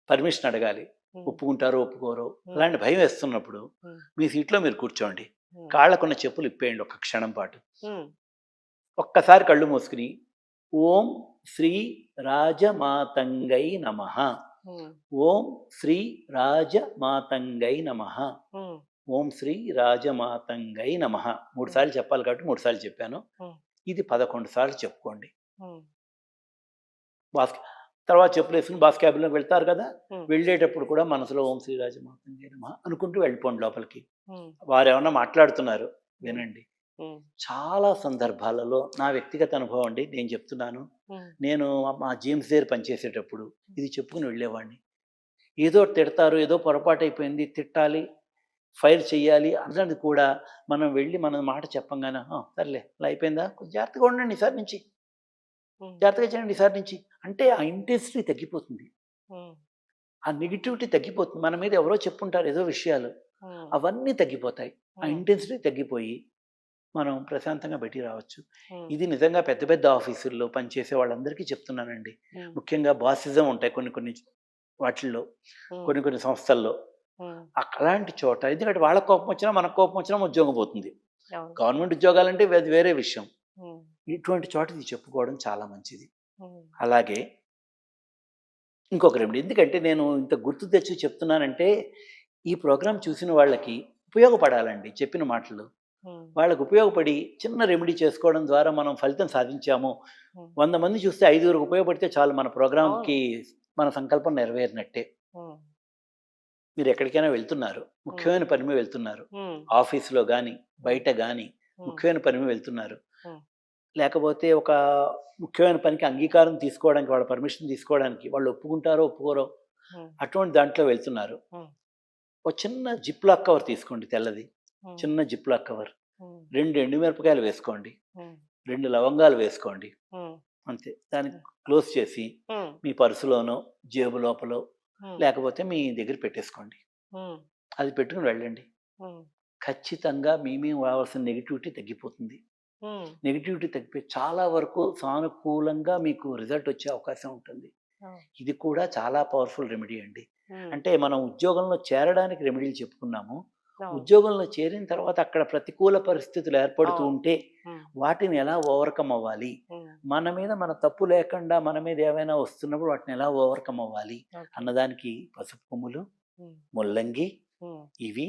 Speaker 2: పర్మిషన్ అడగాలి. ఒప్పుకుంటారో ఒప్పుకోరో. అలాంటి భయం వేస్తున్నప్పుడు. మీ సీట్లో మీరు కూర్చోండి. కాళ్ళకున్న చెప్పులు ఇప్పేయండి ఒక క్షణం పాటు. ఒక్కసారి కళ్ళు మూసుకుని ఓం శ్రీ రాజమాతంగై నమ. ఓం శ్రీ రాజమాతంగై నమ. ఓం శ్రీ రాజమాతంగై నమ. మూడు సార్లు చెప్పాలి కాబట్టి మూడు సార్లు చెప్పాను. ఇది పదకొండు సార్లు చెప్పుకోండి. బాస్ తర్వాత చెప్పులు వేసుకుని బాస్ క్యాబిన్లోకి వెళ్తారు కదా. వెళ్ళేటప్పుడు కూడా మనసులో ఓం శ్రీ రాజమాతంగై నమ అనుకుంటూ వెళ్ళిపోండి లోపలికి. వారు ఏమన్నా మాట్లాడుతున్నారు? వినండి. చాలా సందర్భాలలో నా వ్యక్తిగత అనుభవం అండి. నేను చెప్తున్నాను. నేను మా జేమ్స్ దగ్గర పనిచేసేటప్పుడు ఇది చెప్పుకుని వెళ్ళేవాడిని. ఏదో తిడతారు ఏదో పొరపాటు అయిపోయింది తిట్టాలి ఫైర్ చేయాలి అన్నది కూడా మనం వెళ్ళి మన మాట చెప్పంగానే "ఆ, సర్లే అలా అయిపోయిందా? కొంచెం జాగ్రత్తగా ఉండండి ఈసారి నుంచి. జాగ్రత్తగా చేయండి ఈసారి నుంచి. అంటే ఆ ఇంటెన్సిటీ తగ్గిపోతుంది. ఆ నెగిటివిటీ తగ్గిపోతుంది. మన మీద ఎవరో చెప్పుంటారు ఏదో విషయాలు. అవన్నీ తగ్గిపోతాయి. ఆ ఇంటెన్సిటీ తగ్గిపోయి మనం ప్రశాంతంగా బయటికి రావచ్చు. ఇది నిజంగా పెద్ద పెద్ద ఆఫీసుల్లో పనిచేసే వాళ్ళందరికీ చెప్తున్నానండి. ముఖ్యంగా బాసిజం ఉంటాయి కొన్ని కొన్ని వాటిల్లో కొన్ని కొన్ని సంస్థల్లో. అలాంటి చోట ఎందుకంటే వాళ్ళ కోపం వచ్చినా మనకు కోపం వచ్చినా ఉద్యోగం పోతుంది. గవర్నమెంట్ ఉద్యోగాలంటే అది వేరే విషయం. ఇటువంటి చోట ఇది చెప్పుకోవడం చాలా మంచిది. అలాగే ఇంకొక రెమెడీ ఎందుకంటే నేను ఇంత గుర్తు తెచ్చి చెప్తున్నానంటే ఈ ప్రోగ్రాం చూసిన వాళ్ళకి ఉపయోగపడాలండి చెప్పిన మాటలు. వాళ్ళకు ఉపయోగపడి చిన్న రెమెడీ చేసుకోవడం ద్వారా మనం ఫలితం సాధించాము. వంద మంది చూస్తే ఐదుగురికి ఉపయోగపడితే చాలు మన ప్రోగ్రాంకి మన సంకల్పం నెరవేరినట్టే. మీరు ఎక్కడికైనా వెళ్తున్నారు ముఖ్యమైన పని మీద వెళ్తున్నారు ఆఫీస్లో కానీ బయట కానీ ముఖ్యమైన పని మీద వెళ్తున్నారు. లేకపోతే ఒక ముఖ్యమైన పనికి అంగీకారం తీసుకోవడానికి వాళ్ళ పర్మిషన్ తీసుకోవడానికి వాళ్ళు ఒప్పుకుంటారో ఒప్పుకోరో అటువంటి దాంట్లో వెళ్తున్నారు. ఒక చిన్న జిప్ లాక్ కవర్ తీసుకోండి తెల్లది. చిన్న జిప్ లాక్ కవర్ రెండు ఎండుమిరపకాయలు వేసుకోండి. రెండు లవంగాలు వేసుకోండి. అంతే. దాన్ని క్లోజ్ చేసి మీ పర్సులోనో జేబు లోపల లేకపోతే మీ దగ్గర పెట్టేసుకోండి. అది పెట్టుకుని వెళ్ళండి. ఖచ్చితంగా మీ మీద రావాల్సిన నెగిటివిటీ తగ్గిపోతుంది. నెగిటివిటీ తగ్గిపోయి చాలా వరకు సానుకూలంగా మీకు రిజల్ట్ వచ్చే అవకాశం ఉంటుంది. ఇది కూడా చాలా పవర్ఫుల్ రెమెడీ అండి. అంటే మనం ఉద్యోగంలో చేరడానికి రెమెడీలు చెప్పుకున్నాము. ఉద్యోగంలో చేరిన తర్వాత అక్కడ ప్రతికూల పరిస్థితులు ఏర్పడుతూ. ఉంటే వాటిని ఎలా ఓవర్కమ్ అవ్వాలి మన మీద మన తప్పు లేకుండా మన మీద ఏమైనా వస్తున్నప్పుడు వాటిని ఎలా ఓవర్కమ్ అవ్వాలి. అన్నదానికి పసుపు కొమ్ములు ముల్లంగి. ఇవి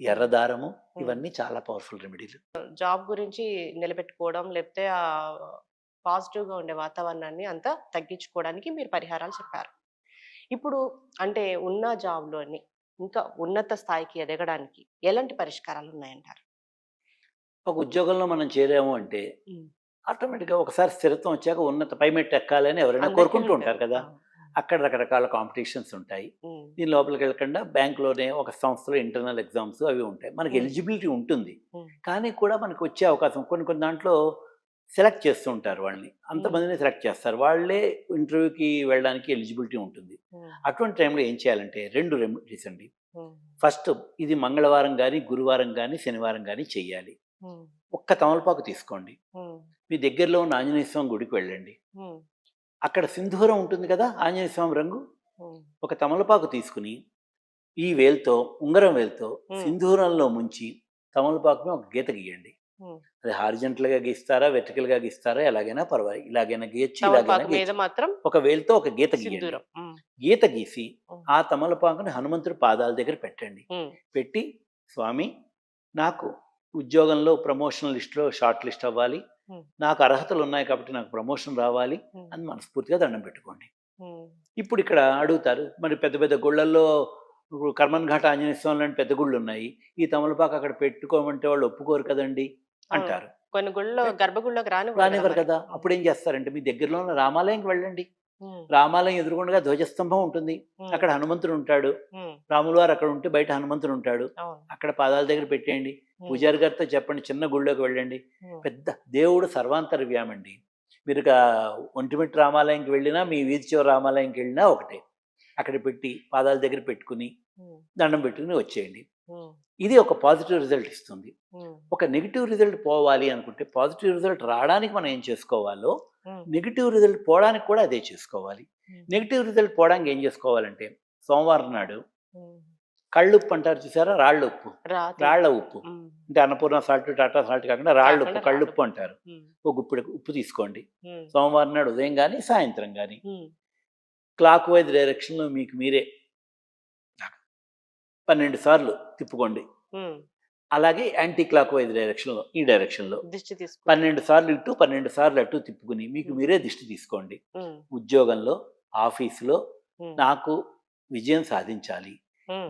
Speaker 2: ఎర్రదారము. ఇవన్నీ చాలా పవర్ఫుల్ రెమెడీలు.
Speaker 1: జాబ్ గురించి నిలబెట్టుకోవడం లేకపోతే ఆ పాజిటివ్గా ఉండే వాతావరణాన్ని అంతా తగ్గించుకోవడానికి మీరు పరిహారాలు చెప్పారు. ఇప్పుడు అంటే ఉన్న జాబ్లోని ఇంకా ఉన్నత స్థాయికి ఎదగడానికి ఎలాంటి పరిష్కారాలు ఉన్నాయంటారు
Speaker 2: ఒక ఉద్యోగంలో మనం చేరాము అంటే. ఆటోమేటిక్గా ఒకసారి స్థిరత్వం వచ్చాక ఉన్నత పైమెట్టు ఎక్కాలని ఎవరైనా కోరుకుంటూ. ఉంటారు కదా అక్కడ రకరకాల కాంపిటీషన్స్ ఉంటాయి దీని లోపలికి వెళ్ళకుండా బ్యాంక్లోనే ఒక సంస్థలో ఇంటర్నల్ ఎగ్జామ్స్ అవి ఉంటాయి మనకి. ఎలిజిబిలిటీ ఉంటుంది. కానీ కూడా మనకు వచ్చే అవకాశం కొన్ని కొన్ని దాంట్లో సెలెక్ట్ చేస్తూ ఉంటారు వాళ్ళని. అంతమందిని సెలెక్ట్ చేస్తారు. వాళ్ళే ఇంటర్వ్యూకి వెళ్ళడానికి ఎలిజిబిలిటీ ఉంటుంది. అటువంటి టైంలో ఏం చేయాలంటే రెండు రెమెడీస్ అండి. ఫస్ట్ ఇది మంగళవారం కానీ గురువారం కానీ శనివారం కానీ చెయ్యాలి
Speaker 1: ఉమ్,
Speaker 2: ఒక్క తమలపాకు తీసుకోండి. మీ దగ్గరలో ఉన్న ఆంజనేయ స్వామి గుడికి వెళ్ళండి. అక్కడ సింధూరం ఉంటుంది కదా ఆంజనేయ స్వామి రంగు? ఒక తమలపాకు తీసుకుని ఈ వేలుతో ఉంగరం వేలుతో. సింధూరంలో ముంచి తమలపాకు ఒక గీత గీయండి. అది హారిజెంటల్గా గీస్తారా వెర్టికల్గా గీస్తారా ఎలాగైనా పర్వాలేదు. ఇలాగైనా గీయచ్చు ఇలాగైనా ఒక వేలుతో ఒక గీత గీయండి. గీత గీసి ఆ తమలపాకుని హనుమంతుడి పాదాల దగ్గర పెట్టండి. పెట్టి స్వామి నాకు ఉద్యోగంలో ప్రమోషన్ లిస్ట్లో షార్ట్ లిస్ట్ అవ్వాలి. నాకు అర్హతలు ఉన్నాయి కాబట్టి నాకు ప్రమోషన్ రావాలి అని మనస్ఫూర్తిగా దండం పెట్టుకోండి. ఇప్పుడు ఇక్కడ అడుగుతారు మరి పెద్ద పెద్ద గుళ్ళల్లో ఇప్పుడు కర్మన్ ఘాట ఆంజనేయ స్వామి లాంటి పెద్ద గుళ్ళు ఉన్నాయి ఈ తమలపాకు అక్కడ పెట్టుకోమంటే వాళ్ళు ఒప్పుకోరు కదండి. అంటారు.
Speaker 1: కొన్ని గుళ్ళో గర్భగుళ్ళోకి రాని
Speaker 2: రానివ్వరు కదా! అప్పుడు ఏం చేస్తారంటే మీ దగ్గరలో ఉన్న రామాలయంకి వెళ్ళండి. రామాలయం ఎదురుగుండగా ధ్వజస్తంభం ఉంటుంది. అక్కడ హనుమంతుడు ఉంటాడు. రాములు వారు అక్కడ ఉంటే బయట హనుమంతుడు ఉంటాడు. అక్కడ పాదాల దగ్గర పెట్టేయండి. పూజారి గారితో చెప్పండి చిన్న గుళ్ళోకి వెళ్ళండి. పెద్ద దేవుడు సర్వాంతర్వ్యామండి. మీరు ఇక ఒంటిమిట్ట రామాలయంకి వెళ్ళినా మీ వీధి చివరి రామాలయంకి వెళ్ళినా ఒకటే. అక్కడ పెట్టి పాదాల దగ్గర పెట్టుకుని దండం పెట్టుకుని వచ్చేయండి. ఇది ఒక పాజిటివ్ రిజల్ట్ ఇస్తుంది. ఒక నెగిటివ్ రిజల్ట్ పోవాలి అనుకుంటే పాజిటివ్ రిజల్ట్ రావడానికి మనం ఏం చేసుకోవాలో నెగిటివ్ రిజల్ట్ పోవడానికి కూడా అదే చేసుకోవాలి. నెగిటివ్ రిజల్ట్ పోవడానికి ఏం చేసుకోవాలంటే సోమవారం నాడు. కళ్ళుప్పు అంటారు చూసారా? రాళ్ళ ఉప్పు. రాళ్ళ ఉప్పు. అంటే అన్నపూర్ణ సాల్ట్ టాటా సాల్ట్ కాకుండా రాళ్ళ ఉప్పు కళ్ళుప్పు అంటారు. ఒక గుప్పిడి ఉప్పు తీసుకోండి. సోమవారం నాడు ఉదయం కానీ సాయంత్రం కానీ క్లాక్ వైజ్ డైరెక్షన్లో మీకు మీరే పన్నెండు సార్లు తిప్పుకోండి. అలాగే యాంటీ క్లాక్ వైజ్ డైరెక్షన్లో ఈ డైరెక్షన్లో
Speaker 1: దిష్టి
Speaker 2: పన్నెండు సార్లు ఇటు పన్నెండు సార్లు అటు తిప్పుకుని మీకు మీరే దిష్టి తీసుకోండి. ఉద్యోగంలో ఆఫీసులో నాకు విజయం సాధించాలి.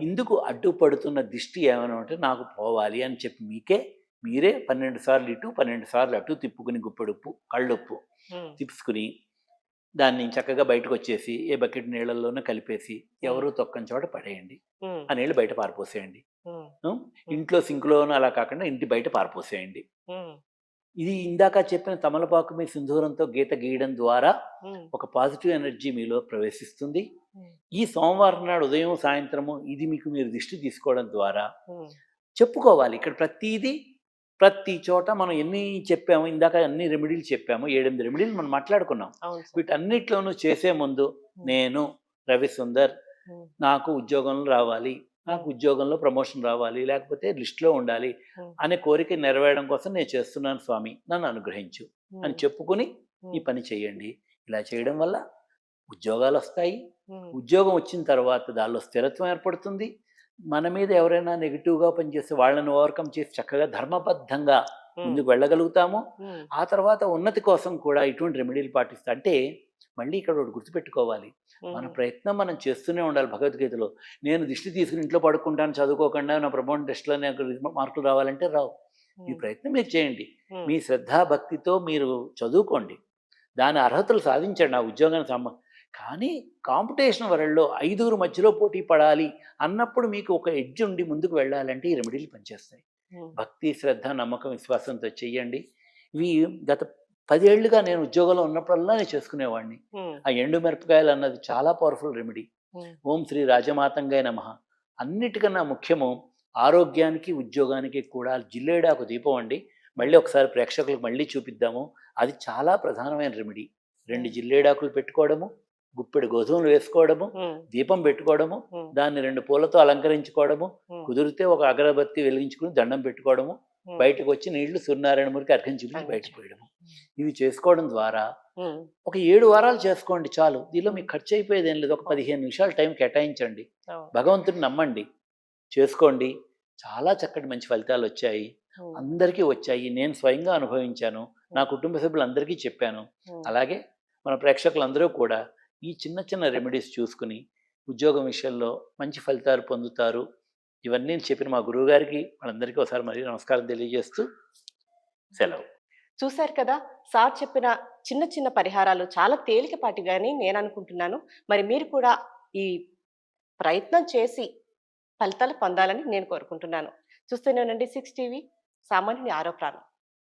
Speaker 2: ఇందుకు అడ్డుపడుతున్న దిష్టి ఏమైనా ఉంటే నాకు పోవాలి అని చెప్పి మీకే మీరే పన్నెండు సార్లు ఇటు పన్నెండు సార్లు అటు తిప్పుకుని గుప్పెడుప్పు కళ్ళుప్పు తిప్పుకుని దాన్ని చక్కగా బయటకు వచ్చేసి ఏ బకెట్ నీళ్ళల్లోనే కలిపేసి ఎవరు తొక్కని చోట పడేయండి. ఆ నీళ్ళు బయట పారిపోసేయండి? ఇంట్లో సింక్లోనూ అలా కాకుండా ఇంటి బయట పారిపోసేయండి. ఇది ఇందాక చెప్పిన తమలపాకు మీ సింధూరంతో గీత గీయడం ద్వారా ఒక పాజిటివ్ ఎనర్జీ మీలో ప్రవేశిస్తుంది. ఈ సోమవారం నాడు ఉదయం సాయంత్రము ఇది మీకు మీరు దిష్టి తీసుకోవడం ద్వారా చెప్పుకోవాలి. ఇక్కడ ప్రతిదీ ప్రతి చోట మనం ఎన్ని చెప్పాము ఇందాక అన్ని రెమెడీలు చెప్పాము ఏడెనిమిది రెమెడీలు మనం మాట్లాడుకున్నాం. వీటన్నిటిలోనూ చేసే ముందు నేను రవి సుందర్
Speaker 1: ఉమ్,
Speaker 2: నాకు ఉద్యోగంలో రావాలి నాకు ఉద్యోగంలో ప్రమోషన్ రావాలి లేకపోతే లిస్ట్లో ఉండాలి అనే కోరిక నెరవేరడం కోసం నేను చేస్తున్నాను స్వామి నన్ను అనుగ్రహించు అని చెప్పుకుని ఈ పని చేయండి. ఇలా చేయడం వల్ల ఉద్యోగాలు వస్తాయి. ఉద్యోగం వచ్చిన తర్వాత దానిలో స్థిరత్వం ఏర్పడుతుంది. మన మీద ఎవరైనా నెగిటివ్గా పనిచేస్తే వాళ్ళని ఓవర్కమ్ చేసి చక్కగా ధర్మబద్ధంగా ముందుకు వెళ్ళగలుగుతాము. ఆ తర్వాత ఉన్నతి కోసం కూడా ఇటువంటి రెమెడీలు పాటిస్తా అంటే మళ్ళీ ఇక్కడ ఒకటి గుర్తుపెట్టుకోవాలి. మన ప్రయత్నం మనం చేస్తూనే ఉండాలి భగవద్గీతలో. నేను దిష్టి తీసుకుని ఇంట్లో పడుకుంటాను చదువుకోకుండా నా ప్రమోషన్ టెస్ట్లో నాకు మార్కులు రావాలంటే రావు. మీ ప్రయత్నం మీరు చేయండి. మీ శ్రద్ధాభక్తితో మీరు చదువుకోండి. దాని అర్హతలు సాధించండి. ఆ ఉద్యోగానికి సంబ కానీ కాంపిటీషన్ వరల్డ్లో ఐదుగురు మధ్యలో పోటీ పడాలి అన్నప్పుడు మీకు ఒక ఎడ్జ్ ఉండి ముందుకు వెళ్ళాలంటే ఈ రెమెడీలు పనిచేస్తాయి. భక్తి శ్రద్ధ నమ్మకం విశ్వాసంతో చెయ్యండి. ఇవి గత పదేళ్ళుగా నేను ఉద్యోగంలో ఉన్నప్పుడల్లా నేను చేసుకునేవాడిని. ఆ ఎండు మిరపకాయలు అన్నది చాలా పవర్ఫుల్ రెమెడీ. ఓం శ్రీ రాజమాతంగాయ నమ. అన్నిటికన్నా ముఖ్యము ఆరోగ్యానికి ఉద్యోగానికి కూడా జిల్లేడాకు దీపం అండి. మళ్ళీ ఒకసారి ప్రేక్షకులకు మళ్ళీ చూపిద్దాము. అది చాలా ప్రధానమైన రెమెడీ. రెండు జిల్లేడాకులు పెట్టుకోవడము గుప్పెడు గోధుమలు వేసుకోవడము దీపం పెట్టుకోవడము దాన్ని రెండు పూలతో అలంకరించుకోవడము కుదిరితే ఒక అగరబత్తి వెలిగించుకుని దండం పెట్టుకోవడము బయటకు వచ్చి నీళ్ళు సూర్యనారాయణ మురికి అర్ఘం చూపించి బయటకు పోయడము. ఇవి చేసుకోవడం ద్వారా ఒక ఏడు వారాలు చేసుకోండి చాలు. దీనిలో మీకు ఖర్చు అయిపోయేది ఏం లేదు. ఒక పదిహేను నిమిషాలు టైం కేటాయించండి. భగవంతుని నమ్మండి. చేసుకోండి. చాలా చక్కటి మంచి ఫలితాలు వచ్చాయి. అందరికీ వచ్చాయి. నేను స్వయంగా అనుభవించాను. నా కుటుంబ సభ్యులందరికీ చెప్పాను. అలాగే మన ప్రేక్షకులందరూ కూడా ఈ చిన్న చిన్న రెమెడీస్ చూసుకుని ఉద్యోగం విషయంలో మంచి ఫలితాలు పొందుతారు. ఇవన్నీ చెప్పిన మా గురువు గారికి వాళ్ళందరికీ ఒకసారి మరీ నమస్కారం తెలియజేస్తూ సెలవు.
Speaker 1: చూశారు కదా సార్ చెప్పిన చిన్న చిన్న పరిహారాలు చాలా తేలికపాటిగాని నేను అనుకుంటున్నాను. మరి మీరు కూడా ఈ ప్రయత్నం చేసి ఫలితాలు పొందాలని నేను కోరుకుంటున్నాను. చూస్తూనేనండి సిక్స్ టీవీ సామాన్యుని ఆరో